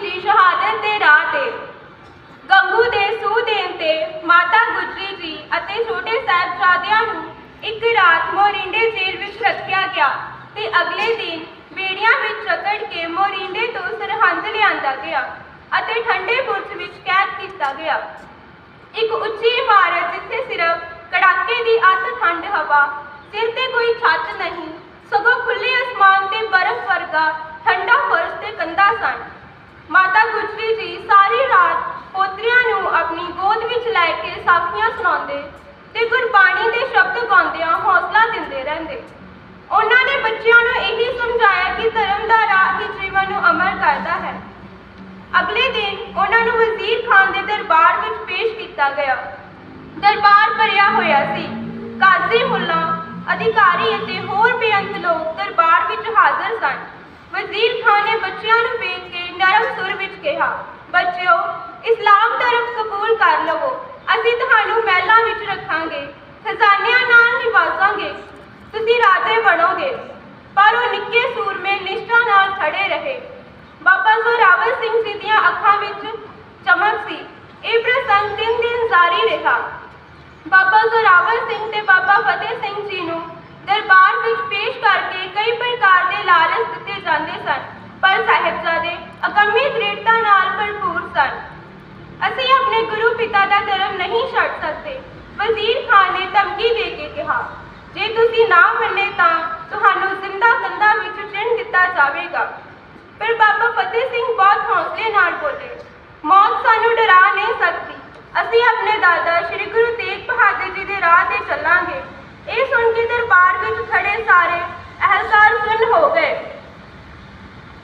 ਜੀ ਸ਼ਹਾਦਤ ਦੇ ਰਾਹ ਤੇ। ਗੰਗੂ ਦੇ ਸੂਹ ਦੇਣ ਤੇ ਮਾਤਾ ਗੁਜਰੀ ਜੀ ਅਤੇ ਛੋਟੇ ਸਾਹਿਬਜ਼ਾਦਿਆਂ ਨੂੰ ਇੱਕ ਰਾਤ ਮੋਰਿੰਡੇ ਜੇਲ੍ਹ ਵਿੱਚ ਰੱਖਿਆ ਗਿਆ ਤੇ ਅਗਲੇ ਦਿਨ ਬੇੜੀਆਂ ਵਿੱਚ ਜਕੜ ਕੇ ਮੋਰਿੰਡੇ ਤੋਂ ਸਰਹੰਦ ਲਿਆਂਦਾ ਗਿਆ ਅਤੇ ਠੰਡੇ ਬੁਰਜ ਵਿੱਚ ਕੈਦ ਕੀਤਾ ਗਿਆ। ਇੱਕ ਉੱਚੀ ਇਮਾਰਤ ਜਿੱਥੇ ਸਿਰਫ ਕੜਾਕੇ ਦੀ ਅੱਤ ਠੰਡ ਹਵਾ, ਸਿਰ ਤੇ ਕੋਈ ਛੱਤ ਨਹੀਂ, ਸਗੋਂ ਖੁੱਲੇ ਅਸਮਾਨ ਤੇ ਬਰਫ਼ ਵਰਗਾ ਠੰਡਾ ਫਰਸ਼ ਤੇ ਕੰਧਾਂ ਸਨ ਮਾਤਾ ਗੁਜਰੀ ਜੀ ਸਾਰੀ ਰਾਤ ਪੋਤਰਿਆਂ ਨੂੰ ਆਪਣੀ ਗੋਦ ਵਿੱਚ ਲੈ ਕੇ ਸਾਖੀਆਂ ਸੁਣਾਉਂਦੇ ਤੇ ਗੁਰਬਾਣੀ ਦੇ ਸ਼ਬਦ ਗਾਉਂਦਿਆਂ ਹੌਸਲਾ ਦਿੰਦੇ ਰਹਿੰਦੇ। ਉਹਨਾਂ ਨੇ ਬੱਚਿਆਂ ਨੂੰ ਇਹੀ ਸਮਝਾਇਆ ਕਿ ਧਰਮ ਦਾ ਰਾਹ ਹੀ ਜੀਵਨ ਨੂੰ ਅਮਰ ਕਰਦਾ ਹੈ। ਅਗਲੇ ਦਿਨ ਉਹਨਾਂ ਨੂੰ ਵਜ਼ੀਰ ਖਾਨ ਦੇ ਦਰਬਾਰ ਵਿੱਚ ਪੇਸ਼ ਕੀਤਾ ਗਿਆ। ਦਰਬਾਰ ਭਰਿਆ ਹੋਇਆ ਸੀ। ਕਾਜ਼ੀ ਮੁੱਲਾ, ਅਧਿਕਾਰੀ ਅਤੇ ਹੋਰ ਬੇਅੰਤ ਲੋਕ ਦਰਬਾਰ ਵਿੱਚ ਹਾਜ਼ਰ ਸਨ। ਵਜ਼ੀਰ ਖਾਨ ਨੇ ਬੱਚਿਆਂ ਨੂੰ ਵੇਖ ਕੇ ਨਰਮ ਸੁਰ ਵਿੱਚ ਕਿਹਾ, ਬੱਚਿਓ, ਇਸਲਾਮ ਧਰਮ ਕਬੂਲ ਕਰ ਲਵੋ। ਅਸੀਂ ਤੁਹਾਨੂੰ ਮਹਿਲਾਂ ਵਿੱਚ ਰੱਖਾਂਗੇ, ਖਜ਼ਾਨਿਆਂ ਨਾਲ ਨਿਵਾਸਾਂਗੇ, ਤੁਸੀਂ ਰਾਜੇ ਬਣੋਗੇ, ਪਰ ਉਹ ਨਿੱਕੇ ਸੂਰਮੇ ਨਿਸ਼ਠਾ ਨਾਲ ਖੜੇ ਰਹੇ। ਬਾਬਾ ਜ਼ੋਰਾਵਰ ਸਿੰਘ ਜੀ ਦੀਆਂ ਅੱਖਾਂ ਵਿੱਚ ਚਮਕ ਸੀ। ਇਹ ਪ੍ਰਸੰਗ ਦਿਨ ਦਿਨ ਜਾਰੀ ਰਿਹਾ। ਬਾਬਾ ਜ਼ੋਰਾਵਰ ਸਿੰਘ ਤੇ ਬਾਬਾ ਫਤਿਹ ਸਿੰਘ ਜੀ ਨੂੰ ਦਰਬਾਰ ਵਿੱਚ ਪੇਸ਼ ਕਰਕੇ ਕਈ ਪ੍ਰਕਾਰ ਦੇ ਲਾਲਚ ਦਿੱਤੇ ਜਾਂਦੇ ਸਨ ਪਰ ਸਾਹਿਬਜ਼ਾਦੇ ਅਕੰਮੀ ਦ੍ਰਿੜਤਾ ਨਾਲ ਭਰਪੂਰ ਸਨ ਅਸੀਂ ਆਪਣੇ ਗੁਰੂ ਪਿਤਾ ਦਾ ਧਰਮ ਨਹੀਂ ਛੱਡ ਵਜ਼ੀਰ ਖਾਨ ਨੇ ਧਮਕੀ ਦੇ ਕੇ ਕਿਹਾ, ਜੇ ਤੁਸੀਂ ਨਾ ਮੰਨੇ ਤਾਂ ਤੁਹਾਨੂੰ ਜ਼ਿੰਦਾ ਕੰਧਾਂ ਵਿੱਚ ਚਿਣ ਦਿੱਤਾ ਜਾਵੇਗਾ। ਪਰ ਬਾਬਾ ਫਤਿਹ ਸਿੰਘ ਬਹੁਤ ਹੌਸਲੇ ਨਾਲ ਬੋਲੇ, ਮੌਤ ਸਾਨੂੰ ਡਰਾ ਨਹੀਂ ਸਕਦੀ। ਅਸੀਂ ਆਪਣੇ ਦਾਦਾ ਸ੍ਰੀ ਗੁਰੂ ਤੇਗ ਬਹਾਦਰ ਜੀ ਦੇ ਰਾਹ ਤੇ ਚੱਲਾਂਗੇ। ਇਹ ਸੁਣ ਕੇ ਦਰਬਾਰ ਵਿੱਚ ਖੜੇ ਸਾਰੇ ਅਹਿਲਕਾਰ ਸੁਣ ਹੋ ਗਏ।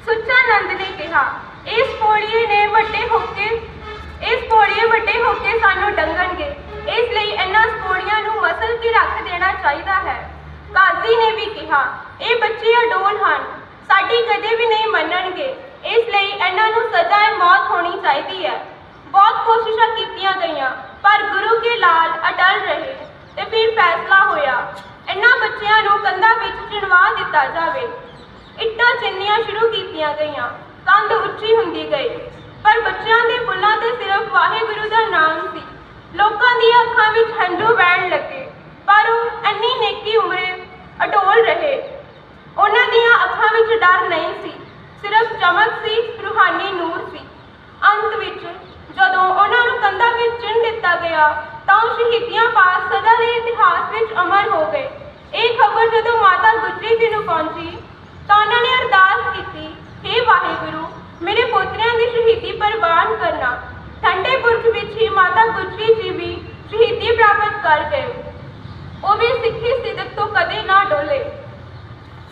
ਸੁੱਚਾ ਨੰਦ ਨੇ ਕਿਹਾ, ਇਸ ਪੌੜੀਏ ਨੇ ਵੱਡੇ ਹੋ ਕੇ ਇਸ ਪੌੜੀਏ ਵੱਡੇ ਹੋ ਕੇ ਸਾਨੂੰ ਡੰਗਣਗੇ। ਇਸ ਲਈ ਇਹਨਾਂ ਪੌੜੀਆਂ ਨੂੰ ਮਸਲ ਕੇ ਰੱਖ ਦੇਣਾ ਚਾਹੀਦਾ ਹੈ। ਕਾਜ਼ੀ ਨੇ ਵੀ ਕਿਹਾ, ਇਹ ਬੱਚੇ ਅਡੋਲ ਹਨ, ਸਾਡੀ ਕਦੇ ਵੀ ਨਹੀਂ ਮੰਨਣਗੇ। ਇਸ ਲਈ ਇਹਨਾਂ ਨੂੰ ਸਜ਼ਾ ਮੌਤ ਹੋਣੀ ਚਾਹੀਦੀ ਹੈ। ਬਹੁਤ ਕੋਸ਼ਿਸ਼ਾਂ ਕੀਤੀਆਂ ਗਈਆਂ, ਪਰ ਗੁਰੂ ਕੇ ਲਾਲ ਅਟਲ ਰਹੇ ਤੇ ਫਿਰ ਫੈਸਲਾ ਹੋਇਆ, ਇਹਨਾਂ ਬੱਚਿਆਂ ਨੂੰ ਕੰਧਾਂ ਵਿੱਚ ਚਿਣਵਾ ਦਿੱਤਾ ਜਾਵੇ। ਇੱਟਾਂ ਚਿੰਨੀਆਂ ਸ਼ੁਰੂ ਕੀਤੀਆਂ ਗਈਆਂ, ਕੰਧ ਉੱਚੀ ਹੁੰਦੀ ਗਈ, ਪਰ ਬੱਚਿਆਂ ਦੇ ਬੁੱਲਾਂ ਤੇ ਸਿਰਫ ਵਾਹਿਗੁਰੂ ਲੋਕਾਂ ਦੀਆਂ ਅੱਖਾਂ ਵਿੱਚ ਹੰਝੂ ਵਹਿਣ ਲੱਗੇ, ਪਰ ਉਹ ਇੰਨੀ ਨੇਕੀ ਉਮਰੇ ਅਟੋਲ ਰਹੇ। ਉਹਨਾਂ ਦੀਆਂ ਅੱਖਾਂ ਵਿੱਚ ਡਰ ਨਹੀਂ ਸੀ, ਸਿਰਫ ਚਮਕ ਸੀ, ਰੂਹਾਨੀ ਨੂਰ ਸੀ। ਅੰਤ ਵਿੱਚ ਜਦੋਂ ਉਹਨਾਂ ਨੂੰ ਕੰਧਾਂ ਵਿੱਚ ਚਿਣ ਦਿੱਤਾ ਗਿਆ, ਤਾਂ ਉਹ ਸ਼ਹੀਦੀਆਂ ਪਾਸ ਸਦਾ ਦੇ ਇਤਿਹਾਸ ਵਿੱਚ ਅਮਰ ਹੋ ਗਏ। ਇਹ ਖਬਰ ਜਦੋਂ ਮਾਤਾ ਗੁਜਰੀ ਜੀ ਨੂੰ ਪਹੁੰਚੀ, ਤਾਂ ਉਹਨਾਂ ਨੇ ਅਰਦਾਸ ਕੀਤੀ हे ਵਾਹਿਗੁਰੂ, ਮੇਰੇ ਪੋਤਰਿਆਂ ਦੀ ਸ਼ਹੀਦੀ ਪ੍ਰਵਾਨ ਕਰਨਾ ਠੰਡੇ ਬੁਰਜ ਵਿੱਚ ਹੀ ਮਾਤਾ ਗੁਜਰੀ ਜੀ ਵੀ ਸ਼ਹੀਦੀ ਪ੍ਰਾਪਤ ਕਰ ਗਏ। ਉਹ ਵੀ ਸਿੱਖੀ ਸਿਦਕ ਤੋਂ ਕਦੇ ਨਾ ਡੋਲੇ।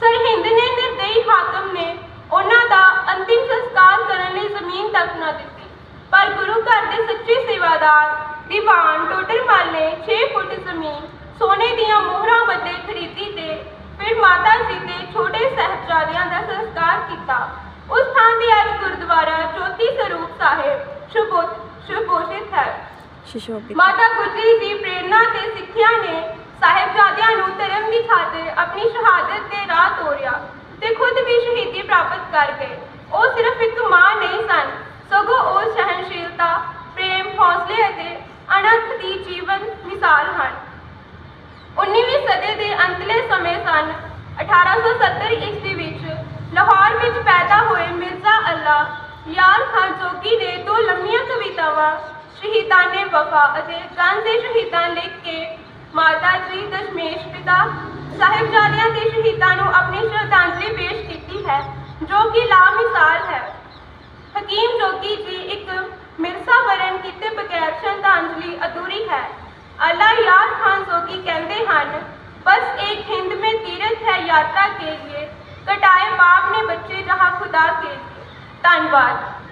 ਸਰਹਿੰਦ ਨੇ ਨਿਰਦਈ ਹਾਕਮ ਨੇ ਉਹਨਾਂ ਦਾ ਅੰਤਿਮ ਸੰਸਕਾਰ ਕਰਨ ਲਈ ਜ਼ਮੀਨ ਤੱਕ ਨਾ ਦਿੱਤੀ। ਪਰ ਗੁਰੂ ਘਰ ਦੇ ਸੱਚੇ ਸੇਵਾਦਾਰ, ਦੀਵਾਨ ਟੋਡਰਮਲ ਨੇ 6 ਫੁੱਟ ਜ਼ਮੀਨ ਸੋਨੇ ਦੀਆਂ ਮੋਹਰਾਂ ਬੱਦੇ ਖਰੀਦੀ ਤੇ ਫਿਰ ਮਾਤਾ ਜੀ ਦੇ ਛੋਟੇ ਸਾਹਿਬਜ਼ਾਦਿਆਂ ਦਾ ਸੰਸਕਾਰ ਕੀਤਾ। ਉਸ ਥਾਂ ਤੇ ਅੱਜ ਗੁਰਦੁਆਰਾ ਜੋਤੀ ਸਰੂਪ ਸਾਹਿਬ ਸ਼ੁਭੋਤ ਸ਼ੁਭੋਸ਼ਿਤ ਹੈ। ਸ਼ਿਸ਼ੋਭਿਤ। ਮਾਤਾ ਗੁਜਰੀ ਦੀ ਪ੍ਰੇਰਣਾ ਤੇ ਸਿੱਖਿਆ ਨੇ ਸਾਹਿਬਜ਼ਾਦਿਆਂ ਨੂੰ ਧਰਮ ਦੀ ਖਾਤਰ ਆਪਣੀ ਸ਼ਹਾਦਤ ਦੇ ਰਾਹ ਤੋਰਿਆ ਤੇ ਖੁਦ ਵੀ ਸ਼ਹੀਦੀ ਪ੍ਰਾਪਤ ਕਰ ਗਏ। ਉਹ ਸਿਰਫ ਇੱਕ ਮਾਂ ਨਹੀਂ ਸਨ ਸਗੋਂ ਉਹ ਸਹਿਨਸ਼ੀਲਤਾ ਪ੍ਰੇਮ ਹੌਸਲੇ ਅਤੇ ਅਣਖ ਦੀ ਜੀਵਨ ਮਿਸਾਲ ਹਨ। 19ਵੀਂ ਸਦੀ ਦੇ ਅੰਤਲੇ ਸਮੇਂ ਸਨ 1870 ਈਸਵੀ ਵਿੱਚ ਲਾਹੌਰ ਵਿੱਚ ਪੈਦਾ ਹੋਏ ਖਾਨ ਜੋਗੀ ਨੇ ਦੋ ਲੰਮੀਆਂ ਕਵਿਤਾਵਾਂ ਸ਼ਹੀਦਾਨੇ ਵਫਾ ਅਤੇ ਗੰਜ ਦੇ ਸ਼ਹੀਦਾਂ ਲਿਖ ਕੇ ਮਾਤਾ ਜੀ ਦਸ਼ਮੇਸ਼ ਪਿਤਾ ਸਾਹਿਬਜ਼ਾਦਿਆਂ ਦੇ ਸ਼ਹੀਦਾਂ ਨੂੰ ਆਪਣੀ ਸ਼ਰਧਾਂਜਲੀ ਪੇਸ਼ ਕੀਤੀ ਹੈ ਜੋ ਕਿ ਲਾ ਮਿਸਾਲ ਹੈ ਹਕੀਮ ਜੋਗੀ ਜੀ ਇੱਕ ਮਿਰਜ਼ਾ ਵਰਨ ਕੀਤੇ ਬਗੈਰ ਸ਼ਰਧਾਂਜਲੀ ਅਧੂਰੀ ਹੈ ਅੱਲਾ यार खान जोगी कहते हैं बस एक हिंद में तीर्थ है यात्रा के लिए कटाए बाप ने बच्चे जहाँ खुदा के लिए धन्यवाद